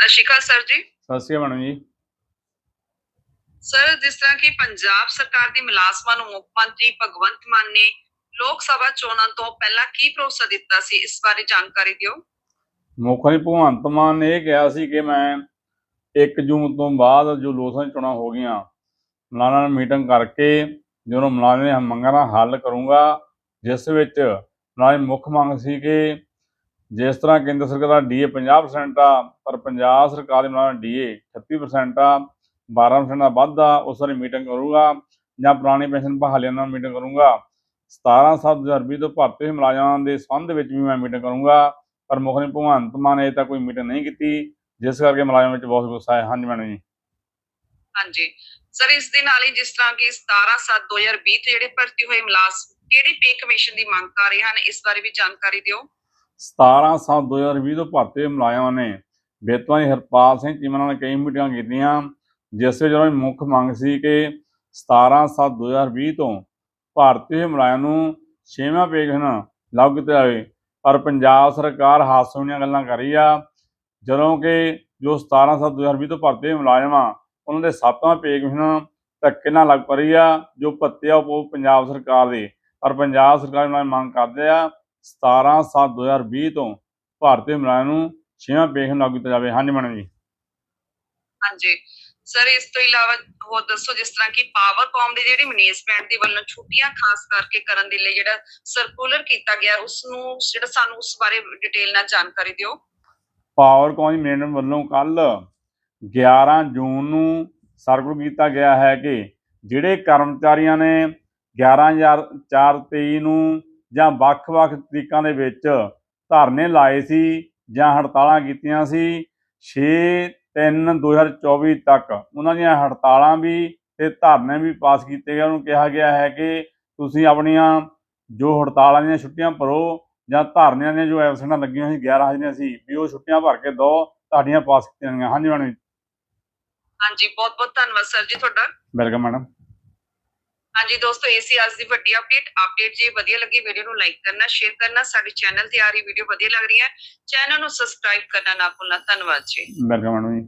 ਸਤਿ ਸ਼੍ਰੀ ਅਕਾਲ ਸਰ ਜੀ। ਸਤਿ ਸ਼੍ਰੀ ਅਕਾਲ ਮੈਡਮ ਜੀ। ਸਰ ਜਿਸ ਤਰ੍ਹਾਂ ਕਿ ਪੰਜਾਬ ਸਰਕਾਰ ਦੀ ਮੁਲਾਜ਼ਮਾਂ ਨੂੰ ਮੁੱਖ ਮੰਤਰੀ ਭਗਵੰਤ ਮਾਨ ਨੇ ਲੋਕ ਸਭਾ ਚੋਣਾਂ ਤੋਂ ਪਹਿਲਾਂ ਕੀ ਭਰੋਸਾ ਦਿੱਤਾ ਸੀ ਇਸ ਬਾਰੇ ਜਾਣਕਾਰੀ ਦਿਓ। ਮੁੱਖ ਮੰਤਰੀ ਭਗਵੰਤ ਮਾਨ ਨੇ ਇਹ ਕਿਹਾ ਸੀ ਕਿ ਮੈਂ 1 ਜੂਨ ਤੋਂ ਬਾਅਦ ਜੋ ਲੋਕ ਸਭਾ ਚੋਣਾਂ ਹੋ ਗਈਆਂ ਮੁਲਾਜ਼ਮਾਂ ਨਾਲ ਮੀਟਿੰਗ ਕਰਕੇ ਜਦੋਂ ਦੀਆਂ ਮੰਗਾਂ ਦਾ ਹੱਲ ਕਰੂੰਗਾ ਜਿਸ ਵਿੱਚ ਮੁਲਾਜ਼ਮ ਮੁੱਖ ਮੰਗ ਸੀ ਕਿ ਜਿਸ ਤਰ੍ਹਾਂ ਕੇਂਦਰ ਸਰਕਾਰ ਦਾ ਡੀਏ 50% ਆ, ਪਰ ਪੰਜਾਬ ਸਰਕਾਰ ਦੇ ਮੁਲਾਜ਼ਮ ਡੀਏ 36% ਆ 12% ਦਾ ਵਾਧਾ ਉਸ ਵਾਲੀ ਮੀਟਿੰਗ ਕਰੂੰਗਾ ਜਾਂ ਪੁਰਾਣੀ ਪੈਨਸ਼ਨ ਬਹਾਲੀਆਂ ਨਾਲ ਮੀਟਿੰਗ ਕਰੂੰਗਾ। 17 ਸੱਤ 2020 ਤੋਂ ਭਰਤੀ ਹੋਏ ਮੁਲਾਜ਼ਮਾਂ ਦੇ ਸੰਬੰਧ ਵਿੱਚ ਵੀ ਮੈਂ ਮੀਟਿੰਗ ਕਰੂੰਗਾ, ਪਰ ਮੁੱਖ ਮੰਤਰੀ ਭਗਵੰਤ ਮਾਨ ਨੇ ਅਜੇ ਕੋਈ ਮੀਟਿੰਗ ਨਹੀਂ ਕੀਤੀ, ਜਿਸ ਕਰਕੇ ਮੁਲਾਜ਼ਮਾਂ ਵਿੱਚ ਬਹੁਤ ਗੁੱਸਾ ਹੈ ਹਾਂਜੀ ਮੈਡਮ ਜੀ। ਹਾਂਜੀ। ਸਰ, ਇਸ ਦੇ ਨਾਲ ਹੀ ਜਿਸ ਤਰ੍ਹਾਂ ਕਿ 17 7 2020 ਤੇ ਜਿਹੜੇ ਭਰਤੀ ਹੋਏ ਮੁਲਾਜ਼ਮ, ਕਿਹੜੀ ਪੇ ਕਮਿਸ਼ਨ ਦੀ ਮੰਗ ਕਰ ਰਹੇ ਹਨ, ਇਸ ਬਾਰੇ ਵੀ ਜਾਣਕਾਰੀ ਦਿਓ। 17 ਸੱਤ 2020 ਤੋਂ ਭਰਤੀ ਹੋਏ ਮੁਲਾਜ਼ਮਾਂ ਨੇ ਬੇਤਵਾਨੀ ਹਰਪਾਲ ਸਿੰਘ ਚੀਮਾ ਨਾਲ ਕਈ ਮੀਟਿੰਗਾਂ ਕੀਤੀਆਂ, ਜਿਸ ਵਿੱਚ ਉਹਨਾਂ ਦੀ ਮੁੱਖ ਮੰਗ ਸੀ ਕਿ 17 ਸੱਤ 2020 ਤੋਂ ਭਾਰਤੀ ਹੋਏ ਮੁਲਾਜ਼ਮਾਂ ਨੂੰ ਛੇਵਾਂ ਪੇਸ਼ਨ ਲਾਗੂ ਕੀਤਾ ਜਾਵੇ। ਪਰ ਪੰਜਾਬ ਸਰਕਾਰ ਹਾਸੋਂ ਦੀਆਂ ਗੱਲਾਂ ਕਰ ਰਹੀ ਆ, ਜਦੋਂ ਕਿ ਜੋ 17 ਸੱਤ 2020 ਤੋਂ ਭਰਤੀ ਹੋਏ ਮੁਲਾਜ਼ਮ ਆ ਉਹਨਾਂ ਦੇ ਸੱਤਵਾਂ ਪੇ ਧੱਕੇ ਨਾਲ ਲੱਗ ਪਈ ਆ, ਜੋ ਭੱਤੇ ਆ ਉਹ ਪੰਜਾਬ ਸਰਕਾਰ ਦੇ। ਪਰ ਪੰਜਾਬ ਸਰਕਾਰ ਨਾਲ ਮੰਗ ਕਰਦੇ ਆ 17 7 2020 ਤੋਂ ਭਾਰਤੀ ਮੁਲਾਜ਼ਮਾਂ ਨੂੰ ਛੇਵਾਂ ਪੇਸ਼ਨ ਲਾਗੂ ਕੀਤਾ ਜਾਵੇ। ਹਾਂਜੀ ਮੈਡਮ ਜੀ। ਹਾਂਜੀ। ਸਰ ਇਸ ਤੋਂ ਇਲਾਵਾ ਹੋਰ ਦੱਸੋ ਜਿਸ ਤਰ੍ਹਾਂ ਕਿ ਪਾਵਰਕਾਮ ਦੀ ਜਿਹੜੀ ਮੈਨੇਜਮੈਂਟ ਦੀ ਵੱਲੋਂ ਛੁੱਟੀਆਂ ਖਾਸ ਕਰਕੇ ਕਰਨ ਦੇ ਲਈ ਜਿਹੜਾ ਸਰਕੂਲਰ ਕੀਤਾ ਗਿਆ ਉਸ ਨੂੰ ਜਿਹੜਾ ਸਾਨੂੰ ਉਸ ਬਾਰੇ ਡਿਟੇਲ ਨਾਲ ਜਾਣਕਾਰੀ ਦਿਓ। ਪਾਵਰਕੌਮ ਦੀ ਮੈਨੇਜਮੈਂਟ ਵੱਲੋਂ ਕੱਲ 11 ਜੂਨ ਨੂੰ ਸਰਕੂਲਰ ਕੀਤਾ ਗਿਆ ਹੈ ਕਿ ਜਿਹੜੇ ਕਰਮਚਾਰੀਆਂ ਨੇ 11423 ਨੂੰ ਜਾਂ ਵੱਖ-ਵੱਖ ਤਰੀਕਾਂ ਦੇ ਵਿੱਚ ਧਰਨੇ ਲਾਏ ਸੀ ਜਾਂ ਹੜਤਾਲਾਂ ਕੀਤੀਆਂ ਸੀ 6 3 2024 ਤੱਕ ਉਹਨਾਂ ਦੀਆਂ ਹੜਤਾਲਾਂ ਵੀ ਤੇ ਧਰਨੇ ਵੀ ਪਾਸ ਕੀਤੇ ਗਏ। ਉਹਨੂੰ ਕਿਹਾ ਗਿਆ ਹੈ ਕਿ ਤੁਸੀਂ ਆਪਣੀਆਂ ਜੋ ਹੜਤਾਲਾਂ ਦੀਆਂ ਛੁੱਟੀਆਂ ਭਰੋ ਜਾਂ ਧਰਨਿਆਂ ਦੀਆਂ ਜੋ ਐਬਸੈਂਟਾਂ ਲੱਗੀਆਂ ਸੀ 11 ਹਾਜ਼ਰੀਆਂ ਸੀ ਵੀ ਉਹ ਛੁੱਟੀਆਂ ਭਰ ਕੇ ਦੋ ਤੁਹਾਡੀਆਂ ਪਾਸ ਕੀਤੀਆਂ ਜਾਣਗੀਆਂ। ਹਾਂਜੀ ਮੈਡਮ ਜੀ। ਹਾਂਜੀ ਬਹੁਤ ਬਹੁਤ ਧੰਨਵਾਦ ਸਰ ਜੀ ਤੁਹਾਡਾ। Welcome madam. ਹਾਂਜੀ ਦੋਸਤੋ, ਇਹ ਸੀ ਅੱਜ ਦੀ ਵੱਡੀ ਅਪਡੇਟ ਅਪਡੇਟ ਜੇ ਵਧੀਆ ਲੱਗੀ ਵੀਡੀਓ ਨੂੰ ਲਾਈਕ ਕਰਨਾ ਸ਼ੇਅਰ ਕਰਨਾ। ਸਾਡੇ ਚੈਨਲ ਤੇ ਆ ਰਹੀ ਵੀਡੀਓ ਵਧੀਆ ਲੱਗ ਰਹੀ ਹੈ। ਚੈਨਲ ਨੂੰ ਸਬਸਕ੍ਰਾਈਬ ਕਰਨਾ ਨਾ ਭੁੱਲਣਾ। ਧੰਨਵਾਦ ਜੀ। ਵੈਲਕਮ ਮੈਡਮ ਜੀ